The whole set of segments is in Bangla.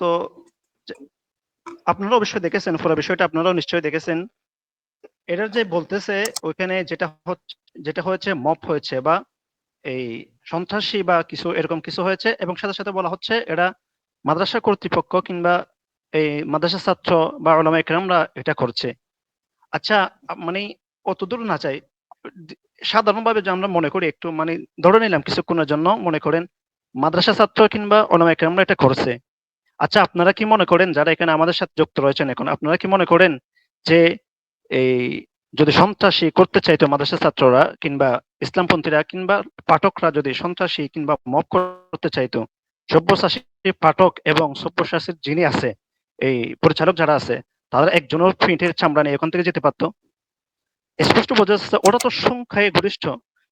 তো আপনারা অবশ্যই দেখেছেন, পুরো বিষয়টা আপনারাও নিশ্চয়ই দেখেছেন। এটার যে বলতেছে, ওইখানে যেটা হচ্ছে যেটা হয়েছে, মপ হয়েছে বা এই সন্ত্রাসী বা কিছু, এরকম কিছু হয়েছে এবং সাথে সাথে বলা হচ্ছে, এরা মাদ্রাসা কর্তৃপক্ষ কিংবা এই মাদ্রাসা ছাত্র বা ওলামা একরামরা এটা করছে। আচ্ছা মানে অত দূর না চাই সাধারণভাবে যে আমরা মনে করি, একটু মানে ধরে নিলাম কিছুক্ষণের জন্য মনে করেন, মাদ্রাসা ছাত্র কিংবা ওলামা একরামরা এটা করছে। আচ্ছা আপনারা কি মনে করেন, যারা এখানে আমাদের সাথে যুক্ত রয়েছেন এখন, আপনারা কি মনে করেন যে এই যদি সন্ত্রাসী করতে চাইতো মাদ্রাসা ছাত্ররা কিংবা ইসলামপন্থীরা কিংবা পাঠকরা যদি সন্ত্রাসী কিংবা মব করতে চাইতো সব্যসাচী পাঠক এবং সব্যসাচীর যিনি আছে, এই পরিচালক যারা আছে, তারা একজনের পিঠের চামড়া নিয়ে এখান থেকে যেতে পারতো? স্পষ্ট বোঝা যাচ্ছে ওরা তো সংখ্যায় গরিষ্ঠ,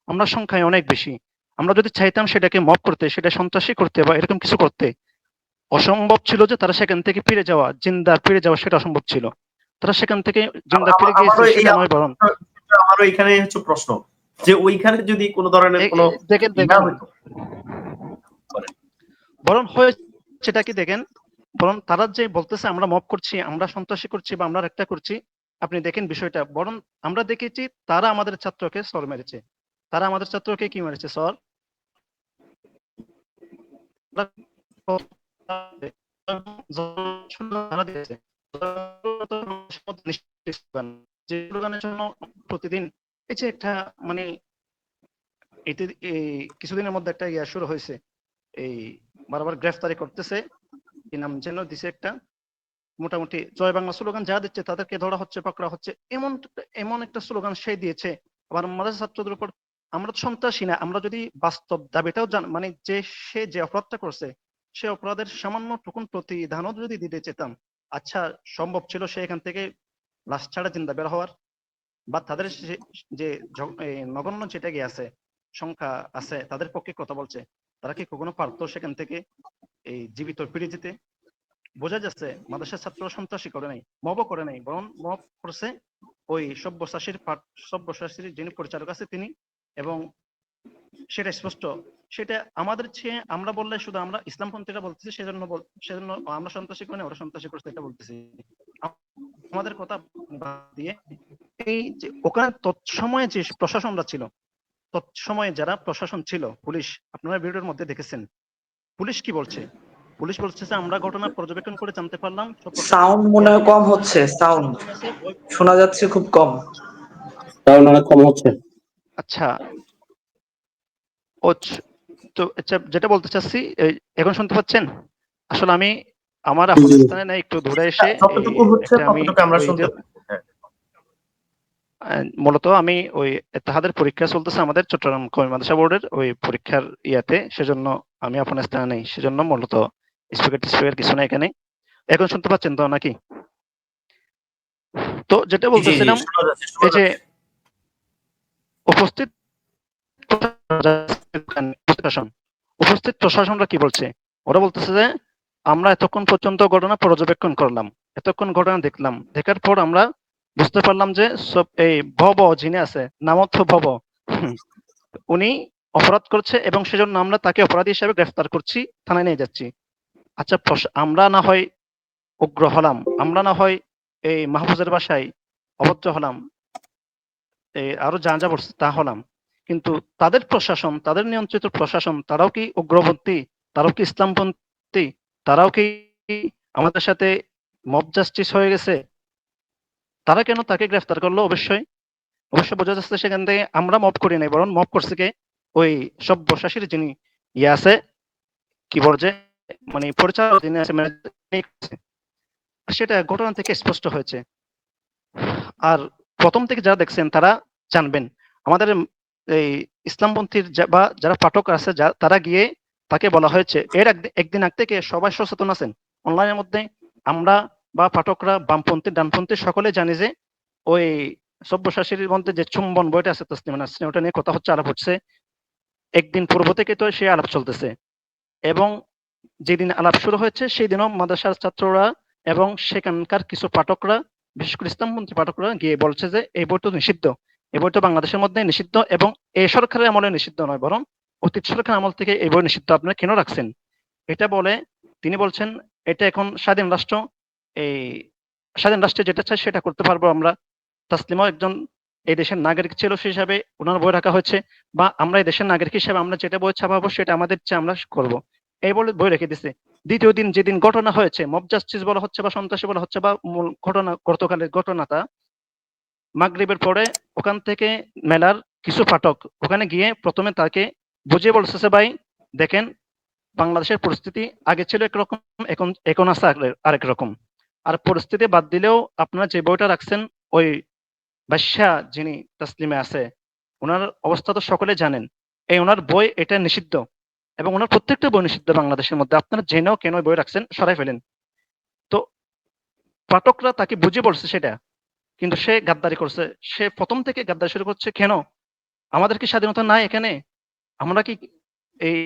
আমরা সংখ্যায় অনেক বেশি। আমরা যদি চাইতাম সেটাকে মব করতে, সেটা সন্ত্রাসী করতে বা এরকম কিছু করতে অসম্ভব ছিল যে তারা সেখান থেকে ফিরে যাওয়া জিন্দা ফিরে যাওয়া সেটা অসম্ভব ছিল। তারা সেখান থেকে জিন্দা ফিরে গিয়েছে সেটা নয় বরং। আমারও এখানে হচ্ছে প্রশ্ন যে ওইখানে যদি কোনো ধরনের কোনো দেখেন বরং কি দেখেন? বরং তারা যে বলতেছে আমরা মব করছি আমরা সন্ত্রাসী করছি বা আমরা একটা করছি আপনি দেখেন বিষয়টা। বরং আমরা দেখেছি তারা আমাদের ছাত্রকে সর মেরেছে। তারা আমাদের ছাত্রকে কি মেরেছে? সর? প্রতিদিন এই যে একটা মানে এতে কিছুদিনের মধ্যে একটা ইয়া শুরু হয়েছে। এই বারবার গ্রেফতারি করতেছে। কি নাম যেন দিছে একটা মোটামুটি জয় বাংলা স্লোগান যা দিচ্ছে তাদেরকে ধরা হচ্ছে, পাকড়া হচ্ছে। এমন এমন একটা স্লোগান সে দিয়েছে। আবার আমাদের ছাত্রদের উপর আমরা সন্ত্রাসী না, আমরা যদি বাস্তব দাবিটাও জান মানে যে সে যে অপরাধটা করছে সে অপরাধের সামান্য টুকুন প্রতিধানও যদি দিতে চেতাম আচ্ছা সম্ভব ছিল সে এখান থেকে লাশ ছাড়া জিন্দা বের হওয়ার। বা তাদের যে নগণ্য যেটা গিয়ে আছে, সংখ্যা আছে, তাদের পক্ষে কথা বলছে, তারা কি কখনো পারতো সেখান থেকে এই জীবিত ফিরে যেতে? বোঝা যাচ্ছে, মাদ্রাসার ছাত্র সন্ত্রাসী করে নাই মবও করে নাই, বরং মব করছে ওই সব্যসাচীর পাঠ, সব্যসাচীর যিনি পরিচালক আছে তিনি এবং সেটা স্পষ্ট। সেটা আমাদের চেয়ে আমরা বললে শুধু আমরা ইসলামপন্থীরা বলতেছি সেজন্য সেজন্য আমরা সন্ত্রাসী করে ওরা সন্ত্রাসী করছে এটা বলতেছি। আমাদের কথা বাদ দিয়ে এই যে ওখানে তৎসময়ে যে প্রশাসনরা ছিল তৎসময়ে যারা প্রশাসন ছিল পুলিশ আপনারা ভিডিওর মধ্যে দেখেছেন। পুলিশ কি বলছে? পুলিশ বলছে যে আমরা ঘটনা পর্যবেক্ষণ করে জানতে পারলাম সাউন্ড মনে হয় কম হচ্ছে সাউন্ড। শোনা যাচ্ছে খুব কম। কারণ অনেক কম হচ্ছে। আচ্ছা ও তো আচ্ছা যেটা বলতে চাচ্ছি এখন শুনতে পাচ্ছেন আসলে আমি আমার আফগানিস্তানে না একটু দূরে এসে। হ্যাঁ। মূলত আমি ওই এতাহাদের পরীক্ষা চলতেছে আমাদের চট্টগ্রাম কমি মাদ্রাসা বোর্ডের ওই পরীক্ষার ইয়াতে সেজন্য আমি আফগানিস্তানে নেই সেজন্য মূলত স্পিকার টিস্পিকার কিছু না এখানে এখন শুনতে পাচ্ছেন তো নাকি তো যেটা বলতেছিলাম এই যে উপস্থিত উপস্থিত প্রশাসনরা কি বলছে? ওরা বলতেছে যে, আমরা এতক্ষণ পর্যন্ত ঘটনা পর্যবেক্ষণ করলাম। এতক্ষণ ঘটনা দেখলাম। দেখার পর আমরা বুঝতে পারলাম যে, সব এই ভব যিনি আছে, নামত ভব উনি অপরাধ করছে এবং সেজন্য আমরা তাকে অপরাধী হিসেবে গ্রেফতার করছি, থানায় নিয়ে যাচ্ছি। আচ্ছা আমরা না হয় উগ্র হলাম, আমরা না হয় এই মাহফুজের বাসায় অভদ্র হলাম, এই আরও যা যা তা হলাম। কিন্তু তাদের প্রশাসন, তাদের নিয়ন্ত্রিত প্রশাসন, তারাও কি উগ্রপন্থী? তারাও কি ইসলামপন্থী? তারাও কি আমাদের সাথে মব জাস্টিস হয়ে গেছে? তারা কেন তাকে গ্রেফতার করল? অবশ্যই। অবশ্যই বোঝা যাচ্ছে সেখান থেকে আমরা মব করি নাই, বরং মব করছে কে? ওই সব্যসাচীর যিনি ইয়ে আছে, কি বলছে মানে পরিচালক করছে। সেটা ঘটনা থেকে স্পষ্ট হয়েছে। আর প্রথম থেকে যারা দেখছেন তারা জানবেন। আমাদের এই ইসলামপন্থীর বা যারা পাঠক আছে তারা গিয়ে তাকে বলা হয়েছে, এর একদিন আগ থেকে সবাই সচেতন আছেন। অনলাইনের মধ্যে আমরা বা পাঠকরা, বামপন্থী, ডানপন্থী সকলে জানি যে, ওই সব্যসাচীর মধ্যে যে চুম্বন বইটা আছে, তসলিমা নাসরিন ওটা নিয়ে কথা হচ্ছে, আলাপ হচ্ছে। একদিন পূর্ব থেকে তো সেই আলাপ চলতেছে। এবং যেদিন আলাপ শুরু হয়েছে সেই দিনও মাদ্রাসার ছাত্ররা এবং সেখানকার কিছু পাঠকরা, বিশেষ করে ইসলামপন্থী পাঠকরা গিয়ে বলছে যে, এই বইটা নিষিদ্ধ। এই বইটা বাংলাদেশের মধ্যে নিষিদ্ধ এবং এই সরকারের আমলে নিষিদ্ধ নয়, বরং অতীত সরকার আমল থেকে এই বই নিষিদ্ধ আপনারা কেন রাখছেন? এটা বলে তিনি বলছেন, এটা এখন স্বাধীন রাষ্ট্র, এই স্বাধীন রাষ্ট্রে যেটা চাই সেটা করতে পারব আমরা। তাসলিমাও একজন এই দেশের নাগরিক ছিল সেই হিসাবে ওনার বই রাখা হয়েছে, বা আমরা এই দেশের নাগরিক হিসেবে আমরা যেটা বই ছাপাবো সেটা আমাদের চেয়ে আমরা করব। এই বলে বই রেখে দিছে। দ্বিতীয় দিন যেদিন ঘটনা হয়েছে, মব জাস্টিস বলা হচ্ছে বা সন্ত্রাসী বলা হচ্ছে বা মূল ঘটনা, গতকালের ঘটনাটা মাগরিবের পরে ওখান থেকে মেলার কিছু পাঠক ওখানে গিয়ে প্রথমে তাকে বুঝিয়ে বলছে ভাই, দেখেন, বাংলাদেশের পরিস্থিতি আগে ছিল একরকম, এখন এখন আছে আরেক- রকম। আর পরিস্থিতি বাদ দিলেও আপনারা যে বইটা রাখছেন, ওই বাদশা যিনি তাসলিমে আছে, ওনার অবস্থা তো সকলে জানেন। এই ওনার বই এটা নিষিদ্ধ এবং ওনার প্রত্যেকটা বই নিষিদ্ধ বাংলাদেশের মধ্যে। আপনারা জেনেও কেন বই রাখছেন? সরাই ফেলেন। তো পাঠকরা তাকে বুঝে বলছে সেটা। কিন্তু সে গাদ্দারি করছে। সে প্রথম থেকে গাদ্দারি শুরু করছে কেন? আমাদের কি স্বাধীনতা নাই এখানে? আমরা কি এই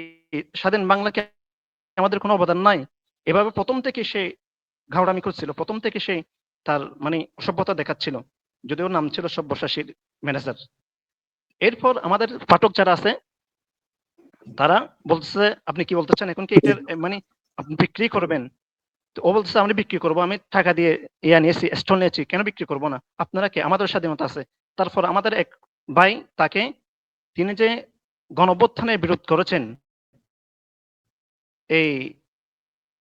স্বাধীন বাংলাকে আমাদের কোনো অবদান নাই? এভাবে প্রথম থেকে সে ঘাওড়ামি করছিল, প্রথম থেকে সে তার মানে সভ্যতা দেখাচ্ছিল। যদিও নাম ছিল সব্যসাচীর ম্যানেজার। এরপর আমাদের পাঠক যারা আছে, তারা বলতেছে, আপনি কি বলতে চান? এখন কি এটার মানে আপনি বিক্রি করবেন? তো ও বলতেছে আমি বিক্রি করব, আমি টাকা দিয়ে ইয়া নিয়েছি স্টল নিয়েছি, কেন বিক্রি করব না? আপনারা কি? আমাদের স্বাধীনতা আছে। তারপর আমাদের এক ভাই, তাকে তিনি যে গণঅভ্যুত্থানের বিরোধ করেছেন, এই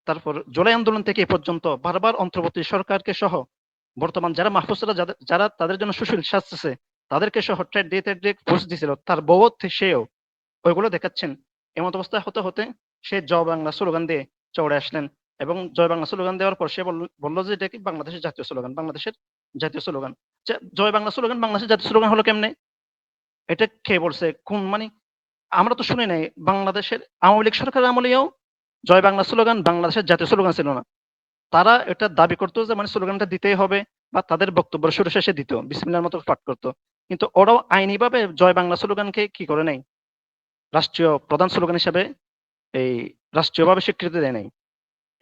তারপর জুলাই আন্দোলন থেকে এ পর্যন্ত বারবার অন্তর্বর্তী সরকারকে সহ বর্তমান যারা মাহফুজরা যারা তাদের জন্য সুশীল শাস্তিছে তাদেরকে সহ ট্রেড দিয়ে ট্রেড দিয়ে ঘুষ দিছিল। তার বউ সেও ওইগুলো দেখাচ্ছেন। এমন অবস্থা হতে হতে সে জয় বাংলা স্লোগান দিয়ে চড়ে আসলেন। এবং জয় বাংলা স্লোগান দেওয়ার পর সে বলল- যে এটা কি বাংলাদেশের জাতীয় স্লোগান? বাংলাদেশের জাতীয় স্লোগান। জয় বাংলা স্লোগান বাংলাদেশের জাতীয় স্লোগান হলো কেমনে? এটা কে বলছে? কোন মানে আমরা তো শুনি নাই, বাংলাদেশের আওয়ামী লীগ সরকার আমলেও জয় বাংলা স্লোগান বাংলাদেশের জাতীয় স্লোগান ছিল না। তারা এটা দাবি করতো যে মানে স্লোগানটা দিতেই হবে বা তাদের বক্তব্য শুরু শেষে দিত, বিসমিল্লার মতো পাঠ করতো। কিন্তু ওরাও আইনিভাবে জয় বাংলা স্লোগানকে কি করে নাই? রাষ্ট্রীয় প্রধান স্লোগান হিসাবে এই রাষ্ট্রীয়ভাবে স্বীকৃতি দেয় নাই।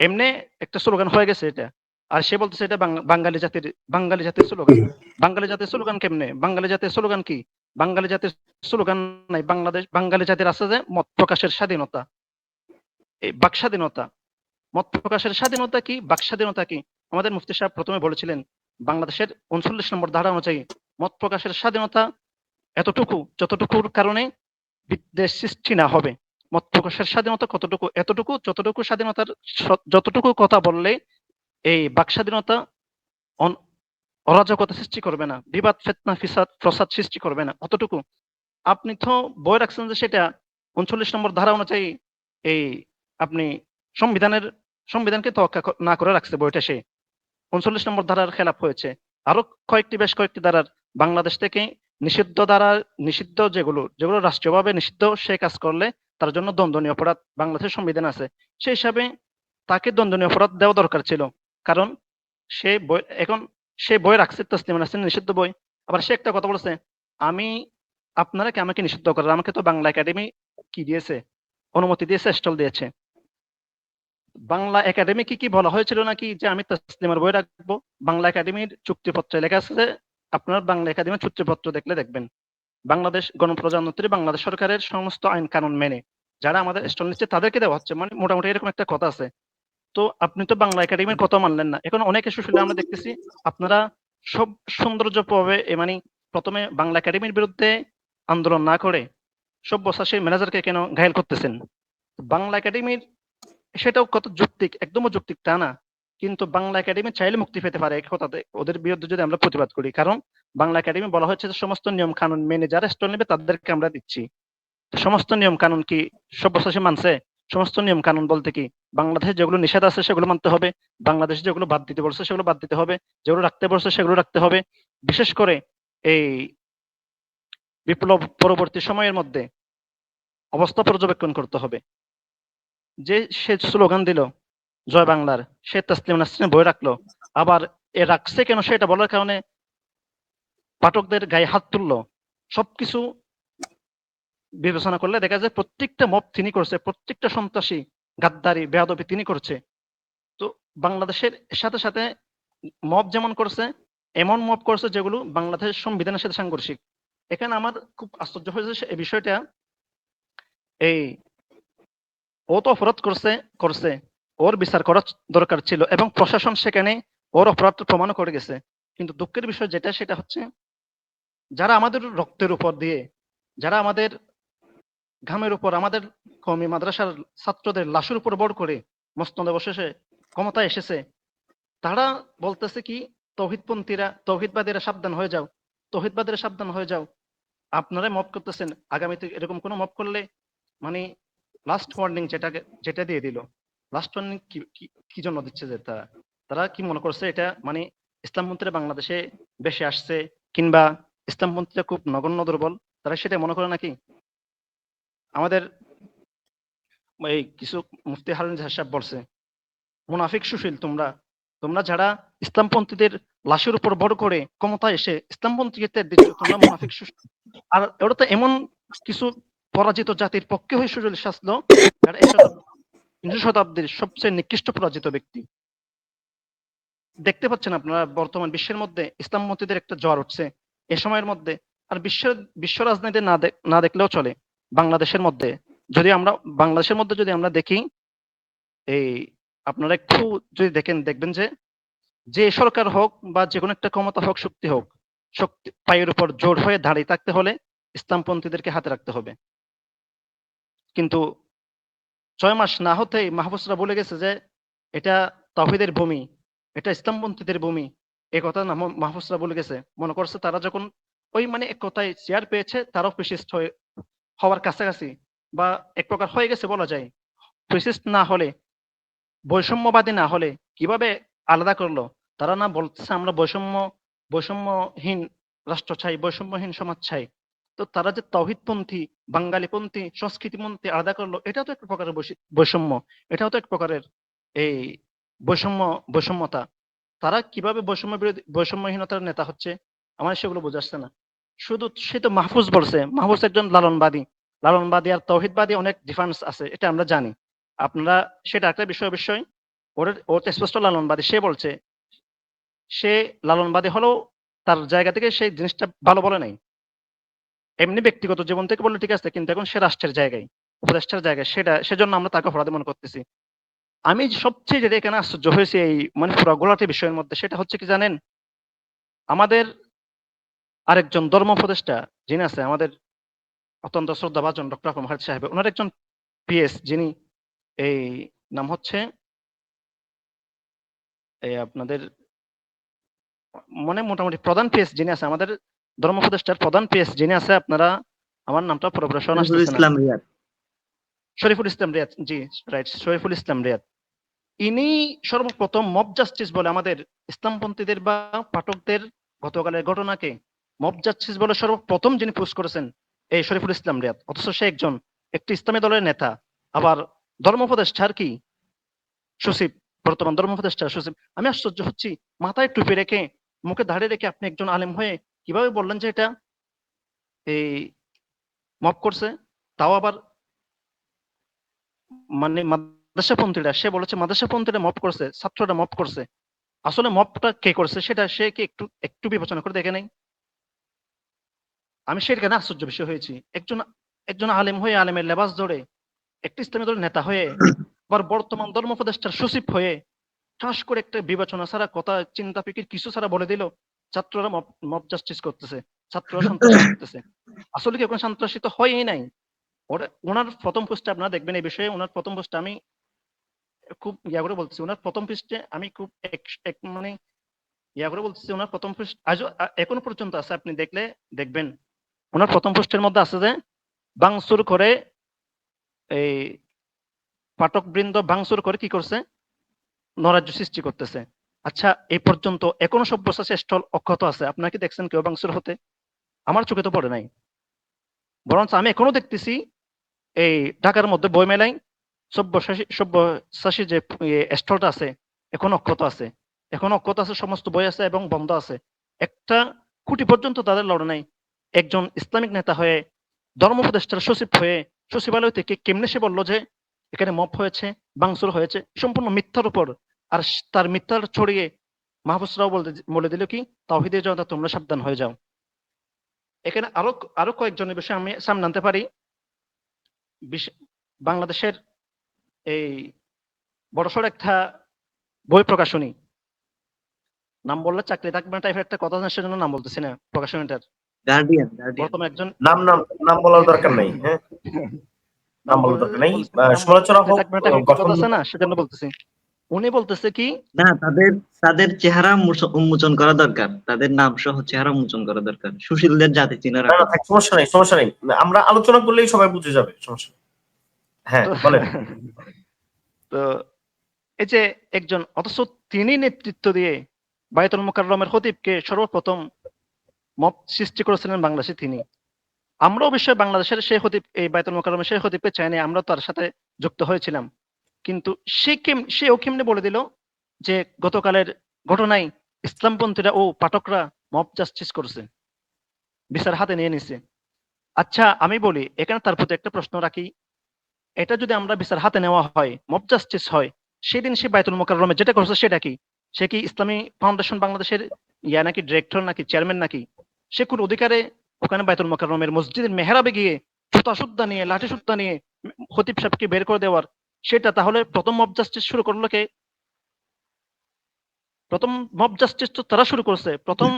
এমনি একটা স্লোগান হয়ে গেছে এটা। আর সে বলতেছে এটা বাঙালি জাতির বাঙালি জাতির স্লোগান। বাঙালি জাতির স্লোগান কেমনে? বাঙালি জাতির স্লোগান কি? বাঙালি জাতির স্লোগান নাই, বাংলাদেশ বাঙালি জাতির আছে যে মত প্রকাশের স্বাধীনতা। এই বাক স্বাধীনতা। মত প্রকাশের স্বাধীনতা কি? বাক স্বাধীনতা কি? আমাদের মুফতি সাহেব প্রথমে বলেছিলেন, বাংলাদেশের উনচল্লিশ নম্বর ধারা অনুযায়ী মত প্রকাশের স্বাধীনতা এতটুকু, যতটুকুর কারণে বিদ্বেষ সৃষ্টি না হবে। মত প্রকাশের স্বাধীনতা কতটুকু, এতটুকু, যতটুকু স্বাধীনতার যতটুকু কথা বললে এই বাক স্বাধীনতা অরাজকতা সৃষ্টি করবে না, বিবাদ, ফেতনা, ফিসাদ, প্রসাদ সৃষ্টি করবে না, অতটুকু। আপনি তো বই রাখছেন যে সেটা উনচল্লিশ নম্বর ধারা অনুযায়ী এই আপনি সংবিধানের, সংবিধানকে তোয়াক্কা না করে রাখছে বইটা সে। উনচল্লিশ নম্বর ধারার খেলাপ হয়েছে। আরও কয়েকটি, বেশ কয়েকটি ধারার বাংলাদেশ থেকে নিষিদ্ধ দ্বারা নিষিদ্ধ যেগুলো যেগুলো রাষ্ট্রীয়ভাবে নিষিদ্ধ, সে কাজ করলে তার জন্য দণ্ডনীয় অপরাধ বাংলাদেশের সংবিধান আছে। সেই হিসাবে তাকে দণ্ডনীয় অপরাধ দেওয়া দরকার ছিল। কারণ সে বই, এখন সে বই রাখছে, তসলিম নাসরিন নিষিদ্ধ বই। আবার সে একটা কথা বলেছে, আমি, আপনারা কি আমাকে নিষিদ্ধ করেন? আমাকে তো বাংলা একাডেমি কি দিয়েছে? অনুমতি দিয়েছে, স্টল দিয়েছে। বাংলা একাডেমি কি কি বলা হয়েছিল নাকি যে আমি তসলিমের বই রাখব? বাংলা একাডেমির চুক্তিপত্রে লেখা আছে আপনার বাংলা একাডেমির চুক্তিপত্র দেখলে দেখবেন। বাংলাদেশ গণপ্রজাতন্ত্রী বাংলাদেশ সরকারের সমস্ত আইন কানুন মেনে যারা আমাদের স্টল নিচ্ছে তাদেরকে দেওয়া হচ্ছে। মানে মোটামুটি এরকম একটা কথা আছে। তো আপনি তো বাংলা একাডেমির কথা মানলেন না। এখন অনেকে সুশীল আমরা দেখতেছি আপনারা সব সৌন্দর্য পাবে মানে প্রথমে বাংলা একাডেমির বিরুদ্ধে আন্দোলন না করে সব্যসাচী ম্যানেজারকে কেন ঘায়ল করতেছেন? বাংলা একাডেমির সেটাও কত যৌক্তিক? একদমও যৌক্তিক তা না। কিন্তু বাংলা একাডেমি চাইলে মুক্তি পেতে পারে ওদের বিরুদ্ধে যদি আমরা প্রতিবাদ করি। কারণ বাংলা একাডেমি বলা হচ্ছে যে সমস্ত নিয়ম কানুন মেনে যারা স্টল নেবে তাদেরকে আমরা দিচ্ছি। সমস্ত নিয়ম কানুন কি সব্যসাচী মানছে? সমস্ত নিয়ম কানুন বলতে কি বাংলাদেশে যেগুলো নিষেধ আছে সেগুলো মানতে হবে, বাংলাদেশে যেগুলো বাদ দিতে বলছে সেগুলো বাদ দিতে হবে, যেগুলো রাখতে বলছে সেগুলো রাখতে হবে। বিশেষ করে এই বিপ্লব পরবর্তী সময়ের মধ্যে অবস্থা পর্যবেক্ষণ করতে হবে। যে সে স্লোগান দিল, জয় বাংলার, সে তাসলিম নাসরিনের বই রাখল, আবার এ রাখছে কেন সেটা বলার কারণে পাঠকদের গায়ে হাত তুললো, সবকিছু বিবেচনা করলে দেখা যায় প্রত্যেকটা মব তিনি করছে, প্রত্যেকটা সন্ত্রাসী, গাদ্দারি, বেয়াদবি তিনি করছে। তো বাংলাদেশের সাথে সাথে মব যেমন করছে, এমন মব করছে যেগুলো বাংলাদেশের সংবিধানের সাথে সাংঘর্ষিক। এখানে আমার খুব আশ্চর্য হয়েছে এই বিষয়টা, এই ও তো অপরাধ করছে করছে। ওর বিচার করা দরকার ছিল এবং প্রশাসন সেখানে ওর অপরাধ প্রমাণ করে গেছে। কিন্তু দুঃখের বিষয় যেটা, সেটা হচ্ছে যারা আমাদের রক্তের উপর দিয়ে, যারা আমাদের ঘামের উপর, আমাদের কমি মাদ্রাসার ছাত্রদের লাশের উপর বড় করে মস্তদে বসে সে ক্ষমতায় এসেছে, তারা বলতেছে কি, তৌহিদপন্থীরা, তৌহিদবাদীরা সাবধান হয়ে যাও, তৌহিদবাদীরা সাবধান হয়ে যাও। আপনারা মপ করতেছেন, আগামীতে এরকম কোনো মপ করলে মানে লাস্ট ওয়ার্নিং যেটা যেটা দিয়ে দিল। লাস্ট ওয়ার্নিং কি জন্য দিচ্ছে যে তারা? তারা কি মনে করছে, এটা মানে ইসলামপন্থীরা বাংলাদেশে বেশি আসছে, কিংবা ইসলামপন্থীরা খুব নগণ্য দুর্বল, তারা সেটা মনে করে নাকি? আমাদের এই কিছু মুফতি হারুন সাহেব বলছে, মুনাফিক সুশীল, তোমরা তোমরা যারা ইসলামপন্থীদের লাশের উপর বড় করে ক্ষমতায় এসে ইসলামপন্থীকে ত্যাগ দিচ্ছ, তোমরা মুনাফিক সুশীল। আর ওরা তো এমন কিছু পরাজিত জাতির পক্ষে হয়ে সুজল শাসলো যারা বিংশ শতাব্দীর সবচেয়ে নিকৃষ্ট পরাজিত ব্যক্তি। দেখতে পাচ্ছেন আপনারা বর্তমান বিশ্বের মধ্যে ইসলামপন্থীদের একটা জ্বর উঠছে। এ সময়ের মধ্যে আর বিশ্ব বিশ্ব রাজনীতি না না দেখলেও চলে। বাংলাদেশের মধ্যে যদি আমরা, বাংলাদেশের মধ্যে যদি আমরা দেখি, এই আপনারা একটু যদি দেখেন, দেখবেন যে যে সরকার হোক বা যে কোনো একটা ক্ষমতা হোক, শক্তি হোক, শক্তি, পায়ের উপর জোর হয়ে দাঁড়িয়ে থাকতে হলে ইসলামপন্থীদেরকে হাতে রাখতে হবে। কিন্তু ছয় মাস না হতেই মাহবুসরা বলে গেছে যে, এটা তাহিদের ভূমি, এটা ইসলামপন্থীদের ভূমি এ কথা না মাহবুসরা বলে গেছে। মনে করছে তারা যখন ওই মানে এক কথায় চেয়ার পেয়েছে, তারাও ফেসিস্ট হয়ে হওয়ার কাছাকাছি বা এক প্রকার হয়ে গেছে বলা যায়। ফেসিস্ট না হলে, বৈষম্যবাদী না হলে কীভাবে আলাদা করল? তারা না বলতেছে, আমরা বৈষম্য বৈষম্যহীন রাষ্ট্র চাই, বৈষম্যহীন সমাজ চাই। তো তারা যে তৌহিদপন্থী, বাঙালিপন্থী, সংস্কৃতিপন্থী আলাদা করল, এটাও তো এক প্রকারের বৈষম্য। এটাও তো এক প্রকারের এই বৈষম্য বৈষম্যতা। তারা কীভাবে বৈষম্য বিরোধী, বৈষম্যহীনতার নেতা হচ্ছে, আমার সেগুলো বোঝাচ্ছে না। শুধু সে তো মাহফুজ বলছে, মাহফুজ একজন লালনবাদী। লালনবাদী আর তৌহিদবাদী অনেক ডিফারেন্স আছে, এটা আমরা জানি। আপনারা, সেটা একটা বিষয় ওর ওর তো স্পষ্ট লালনবাদী, সে বলছে, সে লালনবাদী হলেও তার জায়গা থেকে সেই জিনিসটা ভালো বলে নাই। এমনি ব্যক্তিগত জীবন থেকে বললে ঠিক আছে, কিন্তু এখন সে রাষ্ট্রের জায়গায়, উপদেষ্টার জায়গায়, সেটা, সেজন্য আমরা তাকে অপরাধী মনে করতেছি। আমি সবচেয়ে যেটা এখানে আশ্চর্য হয়েছে এই মানে পুরো গোলাটি বিষয়ের মধ্যে সেটা হচ্ছে কি জানেন? আমাদের আরেকজন ধর্ম উপদেষ্টা যিনি আছে আমাদের অত্যন্ত শ্রদ্ধাভাজন ডক্টর আফম হারিদ সাহেব ওনার একজন পিএস যিনি এই নাম হচ্ছে এই আপনাদের মানে মোটামুটি প্রধান পিএস যিনি আছে আমাদের ধর্ম উপদেষ্টার প্রধান পিএস যিনি আছে আপনারা আমার নামটা পুরোপুরি শোনা ইসলাম রিয়াদ। শরীফুল ইসলাম রিয়াদ জি রাইট শরীফুল ইসলাম রিয়াদ। ইনি সর্বপ্রথম মব জাস্টিস বলে আমাদের ইসলামপন্থীদের বা পাঠকদের গতকালের ঘটনাকে মব জাস্টিস বলে সর্বপ্রথম যিনি পোস্ট করেছেন, এই শরীফুল ইসলাম রিয়াদ। অথচ সে একজন একটি ইসলামী দলের নেতা। আবার ধর্ম উপদেষ্টার কি? সচিব বর্তমান ধর্ম উপদেষ্টার সচিব আমি আশ্চর্য হচ্ছি, মাথায় টুপি রেখে, মুখে দাঁড়িয়ে রেখে আপনি একজন আলেম হয়ে কীভাবে বললেন যে এটা? এই মপ করছে, তাও আবার মানে মাদ্রাসাপন্থীরা, সে বলেছে, মাদ্রাসাপন্থীরা মপ করছে, ছাত্ররা মপ করছে। আসলে মপটা কে করছে, সেটা সে কি একটু একটু বিবেচনা করে দেখে নাই? আমি সেখানে আশ্চর্য বিষয় হয়েছি। একজন একজন আলেম হয়ে আলেমের লেবাস ধরে, একটি ইসলামী দলের নেতা হয়ে, আবার বর্তমান ধর্ম উপদেষ্টার সচিব হয়ে, ঠাস করে একটা বিবেচনা ছাড়া, কথা, চিন্তা, ফিকির কিছু ছাড়া বলে দিল, ছাত্ররা মব জাস্টিস করতেছে, ছাত্ররা সন্ত্রাস করতেছে। আসলে কি কোনো সন্ত্রাসী তো হয়ই নাই? ওনার প্রথম পোস্টে আপনারা দেখবেন এই বিষয়ে, ওনার প্রথম পোস্টে আমি খুব ইয়া করে বলতেছি, ওনার প্রথম পৃষ্ঠে আমি খুব এক- মানে ইয়া করে বলতেছি, ওনার প্রথম পৃষ্ঠ আজও আ- এখনও পর্যন্ত আছে, আপনি দেখলে দেখবেন। ওনার প্রথম পোস্টের মধ্যে আছে যে, বাংসুর করে এই পাঠক বৃন্দ ভাঙচুর করে কি করছে? নরাজ্য সৃষ্টি করতেছে। আচ্ছা এই পর্যন্ত এখনও সভ্যসাচী স্থল অক্ষত আছে। আপনারা কি দেখছেন কেউ ভাঙচুর হতে? আমার চোখে তো পড়ে নাই। বরঞ্চ আমি এখনও দেখতেছি, এই ঢাকার মধ্যে বই মেলাই সব্যসাচী যে স্থলটা আছে, এখন অক্ষত আছে। এখন অক্ষত আছে, সমস্ত বই আছে এবং বন্ধ আছে। একটা কোটি পর্যন্ত তাদের লড়াই নাই। একজন ইসলামিক নেতা হয়ে ধর্ম উপদেষ্টার সচিব হয়ে, সচিবালয় থেকে কেমনে সে বলল যে, এখানে মপ হয়েছে, বাংসুর হয়েছে, সম্পূর্ণ মিথ্যার উপর। আর তার মিথ্যার ছড়িয়ে মাহবুসরাও বলতে বলে দিল কি তাহিদের জনতা তোমরা সাবধান হয়ে যাও। এখানে আরও আরও কয়েকজনের বিষয়ে আমি সামনে আনতে পারি। বাংলাদেশের এই বড়সড় একটা বই প্রকাশনী নাম বললে চাকরি থাকবে না টাইপের একটা কথা সেজন্য নাম বলতেছি না প্রকাশনীটার গার্ডিয়ান একজন নাম নাম নাম বলার দরকার নাই হ্যাঁ? নাম বলার দরকার নাই। সমালোচনা হোক থাকবে না টাইপের কথা আছে না সেজন্য বলতেছি। উনি বলতেছে কি না তাদের তাদের চেহারা উন্মোচন করা দরকার। তাদের নাম সহ চেহারা উন্মোচন করা দরকার। সুশীলদের জাতি সমস্যা নেই সমস্যা নেই। আমরা আলোচনা করলেই সবাই বুঝে যাবে সমস্যা। হ্যাঁ তো- এই যে একজন, অথচ তিনি নেতৃত্ব দিয়ে বায়তুল সর্বপ্রথম মত সৃষ্টি করেছিলেন বাংলাদেশে তিনি। আমরা অবশ্যই বাংলাদেশের সেই খতিব, এই বায়তুল সেই চাইনি আমরা তার সাথে যুক্ত হয়েছিলাম। কিন্তু সে কেম, সেও কেমনে বলে দিল যে গতকালের ঘটনায় ইসলামপন্থীরা ও পাঠকরা মব জাস্টিস করছে, বিচার হাতে নিয়ে নিছে। আচ্ছা আমি বলি, এখানে তার প্রতি একটা প্রশ্ন রাখি। এটা যদি আমরা বিচার হাতে নেওয়া হয় মব জাস্টিস হয়, সেদিন সে বায়তুল মোকাররমে যেটা করছে সেটা কি? সে কি ইসলামী ফাউন্ডেশন বাংলাদেশের ইয়া নাকি ডিরেক্টর নাকি চেয়ারম্যান নাকি? সে কোন অধিকারে ওখানে বায়তুল মোকাররমের মসজিদের মেহরাবে গিয়ে জুতা সুদ্ধা নিয়ে, লাঠি সুদ্ধা নিয়ে খতিব সাহেবকে বের করে দেওয়ার, সেটা তাহলে প্রথম মব জাস্টিস শুরু করল কে? প্রথম মব জাস্টিস তো তারা শুরু করছে। প্রথম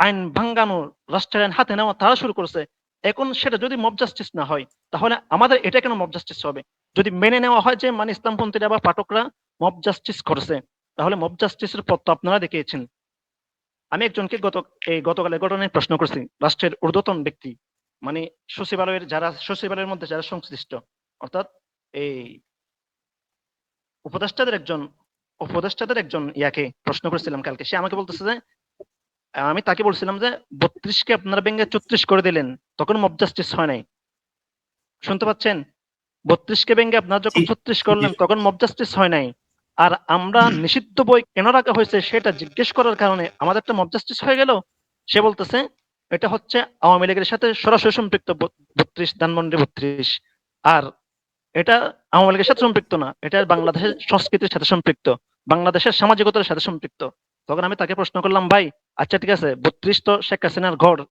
আইন ভাঙ্গানো রাষ্ট্রের আইন হাতে নেওয়া তারা শুরু করছে। এখন সেটা যদি মব জাস্টিস না হয়, তাহলে আমাদের এটা কেন মব জাস্টিস হবে? যদি মেনে নেওয়া হয় যে মানে ইসলামপন্থীরা বা পাঠকরা মব জাস্টিস করছে, তাহলে মব জাস্টিসের পথ আপনারা দেখিয়েছেন। আমি একজনকে গত, এই গতকালের ঘটনায় প্রশ্ন করছি, রাষ্ট্রের ঊর্ধ্বতন ব্যক্তি মানে সচিবালয়ের যারা, সচিবালয়ের মধ্যে যারা সংশ্লিষ্ট, অর্থাৎ এই উপদেষ্টাদের একজন উপদেষ্টাদের একজন ইয়াকে প্রশ্ন করেছিলাম কালকে, সে আমাকে বলতেছে যে আমি তাকে বলছিলাম যে বত্রিশকে আপনারা ভেঙে চৌত্রিশ করে দিলেন তখন মব জাস্টিস হয় নাই। শুনতে পাচ্ছেন? বত্রিশকে ভেঙে আপনারা যখন ছত্রিশ করলেন তখন মব জাস্টিস হয় নাই। আর আমরা নিষিদ্ধ বই কেন রাখা হয়েছে সেটা জিজ্ঞেস করার কারণে আমাদের একটা মব জাস্টিস হয়ে গেল। সে বলতেছে এটা হচ্ছে আওয়ামী লীগের সাথে সরাসরি সম্পৃক্ত বত্রিশ ধানমন্ডি বত্রিশ। আর এটা আওয়ামী লীগের সাথে সম্পৃক্ত না এটা বাংলাদেশের সংস্কৃতির সাথে সম্পৃক্ত বাংলাদেশের সামাজিকতার সাথে সম্পৃক্ত। তখন আমি তাকে প্রশ্ন করলাম ভাই আচ্ছা ঠিক আছে। বত্রিশ তো শেখ হাসিনার ঘর।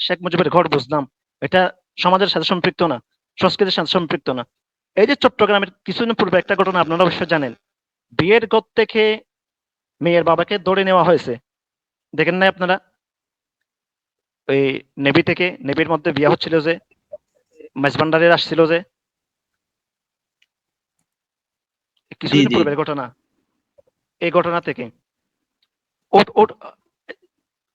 শেখ মুজিবের ঘর বুঝলাম। এটা সমাজের সাথে সম্পৃক্ত না সংস্কৃতির সাথে সম্পৃক্ত না। এই যে চট্টগ্রামের কিছুদিন পূর্বে একটা ঘটনা আপনারা অবশ্যই জানেন। বিয়ের ঘর থেকে মেয়ের বাবাকে দৌড়ে নেওয়া হয়েছে। দেখেন নাই আপনারা? ওই নেভি থেকে নেভির মধ্যে বিয়ে হচ্ছিল যে মাঝবান্ডারের আসছিল যে। কিছুদিন পূর্বের ঘটনা। এই ঘটনা থেকে। ওট- ওট-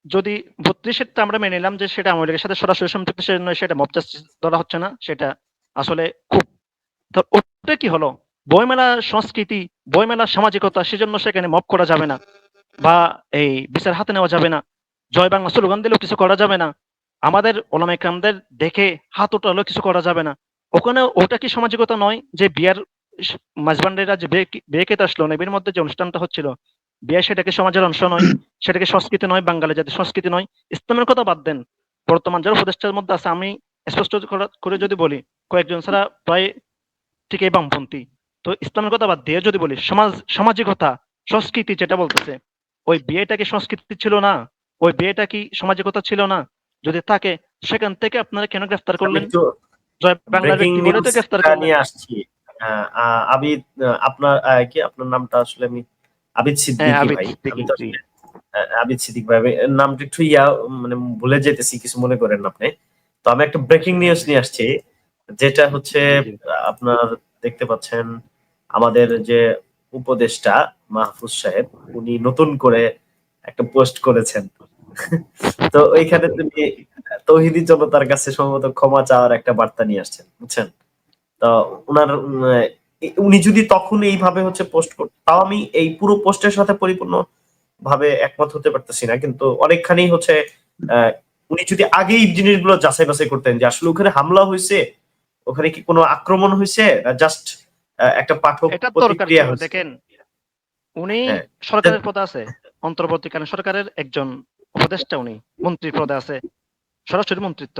যদি বত্রিশেরটা আমরা মেনে নিলাম যে সেটা আওয়ামী লীগের সাথে সরাসরি সম্পৃক্ত সেজন্য সেটা মব জাস্টিস ধরা হচ্ছে না, সেটা আসলে খুব তো ওটা কি হলো? বইমেলা সংস্কৃতি, বইমেলা সামাজিকতা সেজন্য সেখানে মব করা যাবে না বা এই বিচার হাতে নেওয়া যাবে না, জয় বাংলা স্লোগান দিলেও কিছু করা যাবে না, আমাদের ওলামা ইকরামদের দেখে হাত উঠালেও কিছু করা যাবে না। ওখানে ওটা কি সামাজিকতা নয় যে বিয়ার মাঝবান্ডেরা যে বিয়ে কি- বিয়ে খেতে আসলো নেবির মধ্যে যে অনুষ্ঠানটা হচ্ছিল বিয়ে সেটাকে সমাজের অংশ নয় সেটাকে সংস্কৃতি নয় বাঙালি জাতির সংস্কৃতি নয়। ইসলামের কথা বাদ দেন। বর্তমান যারা উপদেষ্টার মধ্যে আছে আমি স্পষ্ট করে যদি বলি কয়েকজন ছাড়া প্রায় ঠিক এই বামপন্থী। তো ইসলামের কথা বাদ দিয়ে যদি বলি সমাজ সামাজিকতা সংস্কৃতি যেটা বলতেছে ওই বিয়েটা কি সংস্কৃতি ছিল না? ওই বিয়েটা কি সামাজিকতা ছিল না? যদি থাকে সেখান থেকে আপনারা কেন গ্রেফতার করলেন? জয় ব্যক্তি গ্রেফতার করলেন। আসছি। আপনার কি আপনার নামটা আসলে আমি আবিদ হ্যাঁ সিদ্দিকী আবিদ ভাই সিদ্দিকী। আহ, আবিদ সিদ্দিক ভাই নামটা একটু ইয়া মানে ভুলে যেতেছি কিছু মনে করেন আপনি তো আমি একটা ব্রেকিং নিউজ নিয়ে আসছি যেটা হচ্ছে। আপনার দেখতে পাচ্ছেন আমাদের যে উপদেষ্টা মাহফুজ সাহেব উনি নতুন করে একটা পোস্ট করেছেন তো ওইখানে তুমি তৌহিদি জনতার কাছে সম্ভবত ক্ষমা চাওয়ার একটা বার্তা নিয়ে আসছেন বুঝছেন তো এ- উনি যদি তখন এইভাবে হচ্ছে পোস্ট করতেন তাও আমি এই পুরো পোস্টের সাথে পরিপূর্ণ ভাবে একমত হতে পারতেছি না। কিন্তু অনেকখানি হচ্ছে উনি যদি আগেই জিনিসগুলো যাচাই বাছাই করতেন যে আসলে ওখানে হামলা হয়েছে ওখানে কি কোনো আক্রমণ হয়েছে জাস্ট একটা পাঠক প্রতিক্রিয়া হয়েছে দেখেন উনি হ্যাঁ। সরকারের পদে আছে অন্তর্বর্তীকালীন সরকারের একজন উপদেষ্টা উনি মন্ত্রী পদে আছে সরাসরি মন্ত্রিত্ব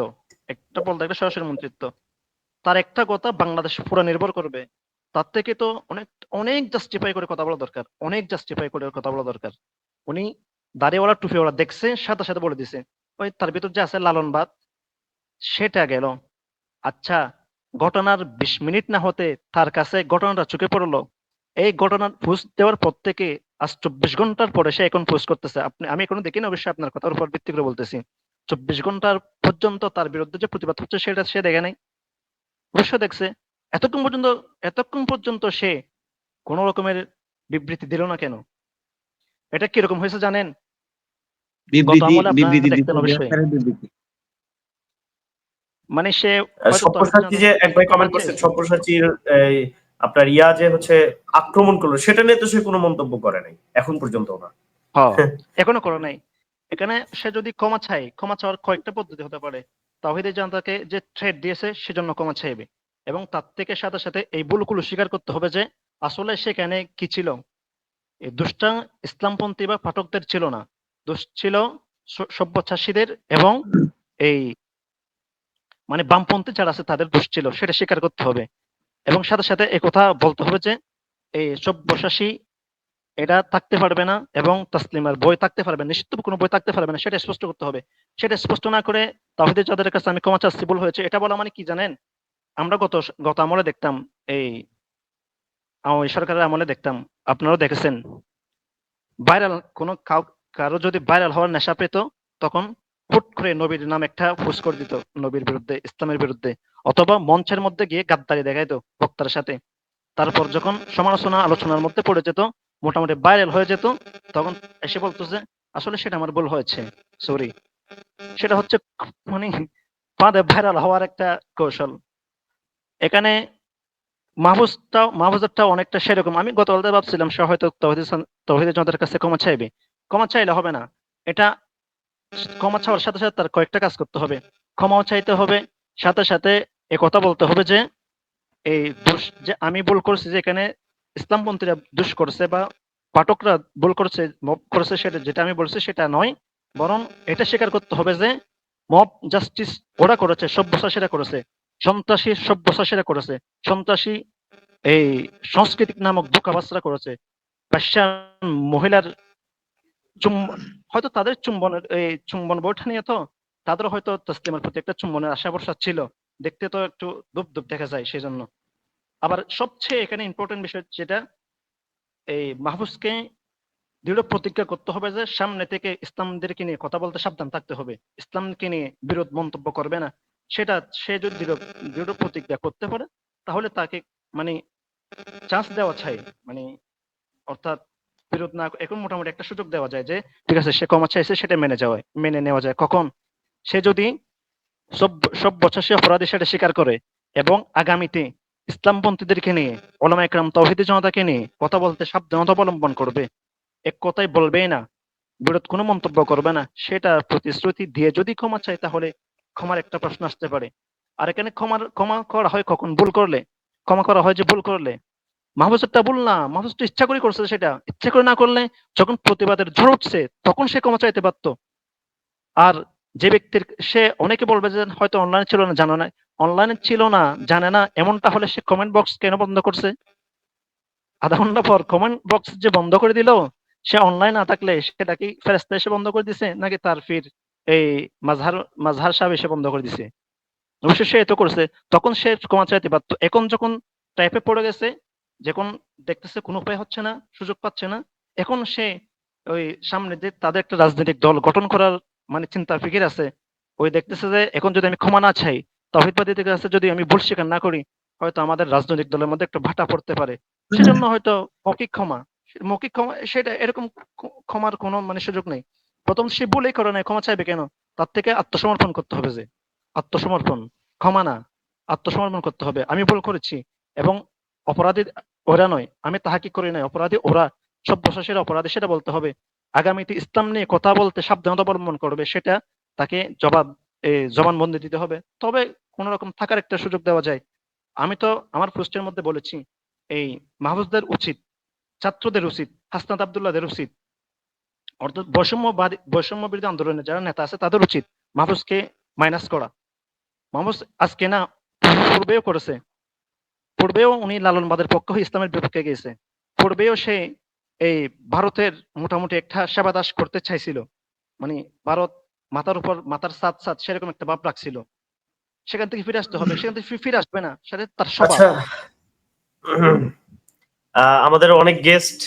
একটা বলতে গেলে সরাসরি মন্ত্রিত্ব। তার একটা কথা বাংলাদেশ পুরো নির্ভর করবে তার থেকে তো অনেক অনেক জাস্টিফাই করে কথা বলা দরকার, অনেক জাস্টিফাই করে কথা বলা দরকার। উনি দাড়িওয়ালা টুপিওয়ালা দেখছে সাথে সাথে বলে দিছে, ওই তার ভিতর যে আছে লালনবাদ সেটা গেল। আচ্ছা ঘটনার বিশ মিনিট না হতে তার কাছে ঘটনাটা চোখে পড়ল। এই ঘটনার পোস্ট দেওয়ার পর থেকে আজ চব্বিশ ঘণ্টার পরে সে এখন পোস্ট করতেছে। আপনি, আমি এখনও দেখিনি, অবশ্যই আপনার কথার উপর ভিত্তি করে বলতেছি। চব্বিশ ঘণ্টার পর্যন্ত তার বিরুদ্ধে যে প্রতিবাদ হচ্ছে, সেটা সে দেখে নাই। অবশ্যই দেখছে। এতক্ষণ পর্যন্ত এতক্ষণ পর্যন্ত সে কোন রকমের বিবৃতি দিল না কেন? এটা কীরকম হয়েছে জানেন? মানে সে যে কমেন্ট এই, আপনার ইয়া যে হচ্ছে আক্রমণ করল সেটা নিয়ে তো সে কোনো মন্তব্য করে নাই এখন পর্যন্ত না। হ্যাঁ, এখনও করে নাই। এখানে সে যদি ক্ষমা চায় ক্ষমা চাওয়ার কয়েকটা পদ্ধতি হতে পারে। তাহিদের জনতাকে যে থ্রেড দিয়েছে সেজন্য ক্ষমা চাইবে। এবং তার থেকে সাথে সাথে এই ভুলগুলো স্বীকার করতে হবে যে আসলে সেখানে কি ছিল? এই দুষ্টা ইসলামপন্থী বা পাঠকদের ছিল না। দোষ ছিল স- সব্যসাচীদের এবং এই মানে বামপন্থী যারা আছে তাদের দোষ ছিল, সেটা স্বীকার করতে হবে। এবং সাথে সাথে কথা বলতে হবে যে এই সব্যসাচী এটা থাকতে পারবে না এবং তাসলিমার বই থাকতে পারবে না নিশ্চিত কোনো বই থাকতে পারবে না, সেটা স্পষ্ট করতে হবে। সেটা স্পষ্ট না করে তাহিদের যাদের কাছে আমি ক্ষমা চাচ্ছি, ভুল হয়েছে, এটা বলা মানে কি জানেন? আমরা গত গত আমলে দেখতাম, এই আওয়ামী সরকারের আমলে দেখতাম, আপনারাও দেখেছেন ভাইরাল কোনো কারও যদি ভাইরাল হওয়ার নেশা পেত, তখন হুট করে নবীর নাম একটা পোস্ট করে দিত, নবীর বিরুদ্ধে, ইসলামের বিরুদ্ধে, অথবা মঞ্চের মধ্যে গিয়ে গাদ্দারি দেখাইতো বক্তার সাথে। তারপর যখন সমালোচনা, আলোচনার মধ্যে পড়ে যেত, মোটামুটি ভাইরাল হয়ে যেত, তখন এসে বলতো যে, আসলে সেটা আমার ভুল হয়েছে সরি সেটা হচ্ছে মানে পাদে ভাইরাল হওয়ার একটা কৌশল। এখানে মাহফুজটাও, মাহফুজেরটাও অনেকটা সেরকম। আমি গতকালতে ভাবছিলাম সে হয়তো তহিদ তহিদের জনতার কাছে ক্ষমা চাইবে। ক্ষমা চাইলে হবে না। এটা ক্ষমা চাওয়ার সাথে সাথে তার কয়েকটা কাজ করতে হবে। ক্ষমাও চাইতে হবে, সাথে সাথে এ কথা বলতে হবে যে, এই দোষ যে আমি ভুল করছি যে এখানে ইসলামপন্থীরা দুষ করছে বা পাঠকরা ভুল করছে, মব করেছে সেটা যেটা আমি বলছি সেটা নয়। বরং এটা স্বীকার করতে হবে যে, মব জাস্টিস ওরা করেছে সভ্যসাচীরা করেছে। সন্ত্রাসী সভ্যসাচীরা করেছে। সন্ত্রাসী এই সাংস্কৃতিক নামক বোকাবাসরা করেছে। পাশ্চান মহিলার চুম হয়তো তাদের চুম্বনের, এই চুম্বন বইটা নিয়ে তো তাদের হয়তো তসলিমের প্রতি একটা চুম্বনের আশা ভরসা ছিল। দেখতে তো একটু দুপ দুপ দেখা যায় সেই জন্য আবার সবচেয়ে এখানে ইম্পর্টেন্ট বিষয় যেটা, এই মাহফুজকে দৃঢ় প্রতিজ্ঞা করতে হবে যে সামনে থেকে ইসলামদেরকে নিয়ে কথা বলতে সাবধান থাকতে হবে। ইসলামকে নিয়ে বিরোধ মন্তব্য করবে না। সেটা সে যদি দৃঢ় প্রতিজ্ঞা করতে পারে, তাহলে তাকে মানে চান্স দেওয়া চাই মানে অর্থাৎ বিরোধ না এখন মোটামুটি একটা সুযোগ দেওয়া যায় যে, ঠিক আছে, সে ক্ষমা চাইছে, সেটা মেনে যাওয়া মেনে নেওয়া যায়। কখন? সে যদি সব সব বছর সে অপরাধী সেটা স্বীকার করে এবং আগামীতে ইসলামপন্থীদেরকে নিয়ে, ওলামা একরাম তৌহিদি জনতাকে নিয়ে কথা বলতে সাবধানতা অবলম্বন করবে। এক কথাই বলবেই না, বিরোধ কোনো মন্তব্য করবে না। সেটা প্রতিশ্রুতি দিয়ে যদি ক্ষমা চায়, তাহলে ক্ষমার একটা প্রশ্ন আসতে পারে। আর এখানে ক্ষমার ক্ষমা করা হয় কখন? ভুল করলে। ক্ষমা করা হয় যে ভুল করলে। মাহবুজটা ভুল না। মাহবুজ তো ইচ্ছা করে করছে সেটা। ইচ্ছা করে না করলে যখন প্রতিবাদের ঝড় উঠছে, তখন সে ক্ষমা চাইতে পারত আর যে ব্যক্তির, সে অনেকে বলবে যে হয়তো অনলাইনে ছিল না, জানা না। অনলাইনে ছিল না, জানে না, এমনটা হলে সে কমেন্ট বক্স কেন বন্ধ করছে? আধা ঘণ্টা পর কমেন্ট বক্স যে বন্ধ করে দিল, সে অনলাইন না থাকলে সেটা কি ফেরেস্তা এসে বন্ধ করে দিছে, নাকি তার ফির এই মাঝহার মাঝহার সাহেব এসে বন্ধ করে দিছে। অবশ্যই সে এত করছে তখন সে ক্ষমা চাইতে পারতো এখন যখন টাইপে পড়ে গেছে যখন দেখতেছে কোনো উপায় হচ্ছে না সুযোগ পাচ্ছে না এখন সে ওই সামনে যে তাদের একটা রাজনৈতিক দল গঠন করার মানে চিন্তা ফিকির আছে ওই দেখতেছে যে এখন যদি আমি ক্ষমা না চাই তহিদবাদীদের কাছে যদি আমি ভুল স্বীকার না করি হয়তো আমাদের রাজনৈতিক দলের মধ্যে একটা ভাটা পড়তে পারে। সেজন্য হয়তো মৌখিক ক্ষমা মৌখিক ক্ষমা সেটা এরকম ক্ষমার কোনো মানে সুযোগ নেই। প্রথম সে ভুলেই করে নাই, ক্ষমা চাইবে কেন? তার থেকে আত্মসমর্পণ করতে হবে যে, আত্মসমর্পণ, ক্ষমা না, আত্মসমর্পণ করতে হবে। আমি ভুল করেছি এবং অপরাধী ওরা নয়, আমি তাহাকি করি নাই। অপরাধী ওরা সভ্যসাচীরা অপরাধী সেটা বলতে হবে। আগামীতে ইসলাম নিয়ে কথা বলতে সাবধানতা অবলম্বন করবে, সেটা তাকে জবাব জবানবন্দি দিতে হবে। তবে কোন রকম থাকার একটা সুযোগ দেওয়া যায়। আমি তো আমার পোস্টের মধ্যে বলেছি, এই মাহফুজদের উচিত, ছাত্রদের উচিত, হাসনাত আবদুল্লাহদের উচিত অর্থাৎ বৈষম্যবাদী যারা নেতা আছে তাদের উচিত মাহফুজকে মাইনাস করা। মাহফুজ আজকে না পূর্বেও করেছে। পূর্বেও উনি লালনবাদের পক্ষ ইসলামের বিপক্ষে গিয়েছে। পূর্বেও সে এই ভারতের মোটামুটি একটা সেবা দাস করতে চাইছিল। মানে ভারত মাথার উপর মাথার সাত সাত সেরকম একটা ভাব রাখছিল। সেখান থেকে ফিরে আসতে হবে। সেখান থেকে ফিরে আসবে না। সেটা তার আহ, আমাদের অনেক গেস্ট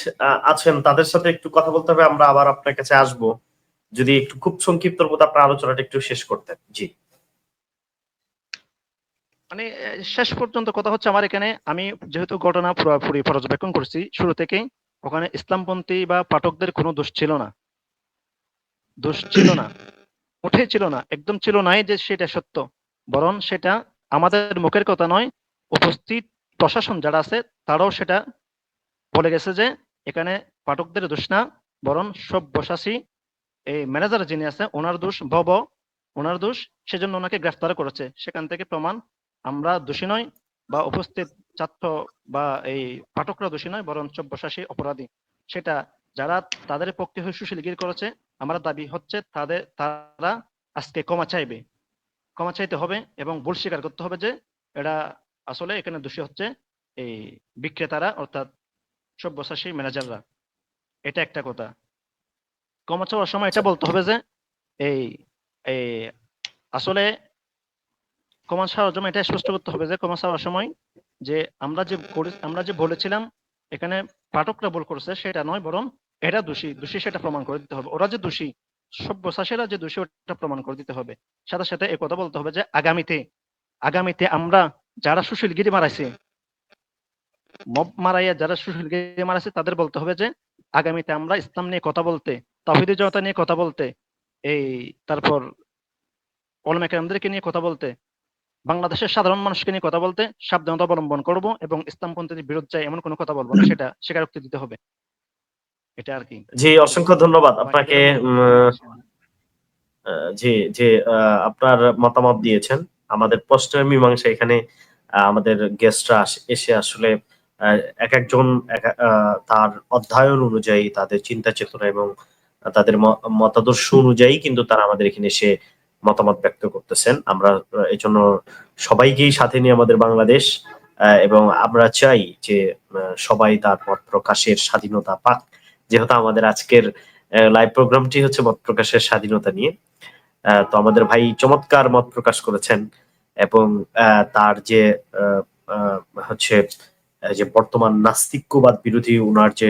আছেন। তাদের সাথে একটু কথা বলতে হবে, আমরা আবার আপনার কাছে আসব। যদি একটু খুব সংক্ষিপ্তর মধ্যে আপনার আলোচনাটা একটু শেষ করতেন। জি। মানে শেষ পর্যন্ত কথা হচ্ছে আমার এখানে। আমি যেহেতু ঘটনা পুরোপুরি পর্যবেক্ষণ করছি, শুরু থেকেই ওখানে ইসলামপন্থী বা পাঠকদের কোনো দোষ ছিল না। দোষ ছিল না। উঠে ছিল না। একদম ছিল নাই যে সেটা সত্য। বরং সেটা আমাদের মুখের কথা নয়, উপস্থিত প্রশাসন যারা আছে, তারাও সেটা বলে গেছে যে, এখানে পাঠকদের দোষ না, বরং সব বসাসী। এই ম্যানেজার যিনি আছে, ওনার দোষ ভব, ওনার দোষ, সেজন্য ওনাকে গ্রেফতার করেছে। সেখান থেকে প্রমাণ, আমরা দোষী নয় বা উপস্থিত ছাত্র বা এই পাঠকরা দোষী নয়, বরং সব্যসাচী অপরাধী। সেটা যারা তাদের পক্ষে হয়ে সুশীলগিরি করেছে, আমরা দাবি হচ্ছে তাদের, তারা আজকে ক্ষমা চাইবে। ক্ষমা চাইতে হবে এবং ভুল স্বীকার করতে হবে যে এটা আসলে এখানে দোষী হচ্ছে। এই বিক্রেতারা, অর্থাৎ সব্যসাচী ম্যানেজাররা। এটা একটা কথা। ক্ষমা চাওয়ার সময় এটা বলতে হবে যে, এই আসলে জন্য এটা স্পষ্ট করতে হবে যে সময় যে আমরা যে আমরা যে বলেছিলাম, এখানে পাঠকরা সেটা নয়, বরং এরা দোষী। দোষী সেটা প্রমাণ করে দিতে হবে। ওরা যে দোষী সব্যসাচীরা যে দোষী, ওটা প্রমাণ করে দিতে হবে। সাথে সাথে কথা বলতে হবে যে, আগামীতে আগামীতে আমরা যারা সুশীলগিরি মারাইছে মব মারাইয়া যারা সুশীলগিরি মারাইছে, তাদের বলতে হবে যে, আগামীতে আমরা ইসলাম নিয়ে কথা বলতে তাহিদি জনতা নিয়ে কথা বলতে, এই তারপর ওলমেকারদেরকে নিয়ে কথা বলতে, বাংলাদেশের সাধারণ মানুষকে নিয়ে কথা বলতে, সাবধানতা অবলম্বন করব এবং ইসলামপন্থীদের বিরুদ্ধে এমন কোনো কথা বলব না, সেটা স্বীকারোক্তি দিতে হবে। এটা আর কি। জি, অসংখ্য ধন্যবাদ আপনাকে জি জি আপনার মতামত দিয়েছেন। আমাদের প্রশ্নের মীমাংসা এখানে আমাদের গেস্টরা এসে আসলে এক একজন তার অধ্যয়ন অনুযায়ী তাদের চিন্তা চেতনা এবং তাদের মতাদর্শ অনুযায়ী কিন্তু তারা আমাদের এখানে এসে মতামত ব্যক্ত করতেছেন। আমরা আহ, এই জন্য সবাইকেই সাথে নিয়ে আমাদের বাংলাদেশ এবং আমরা চাই যে সবাই তার মত প্রকাশের স্বাধীনতা পাক। যেহেতু আমাদের আজকের লাইভ প্রোগ্রামটি হচ্ছে মত প্রকাশের স্বাধীনতা নিয়ে। আহ, তো আমাদের ভাই চমৎকার মত প্রকাশ করেছেন এবং আহ, তার যে আহ, আহ, হচ্ছে আহ, যে বর্তমান নাস্তিক্যবাদ বিরোধী ওনার যে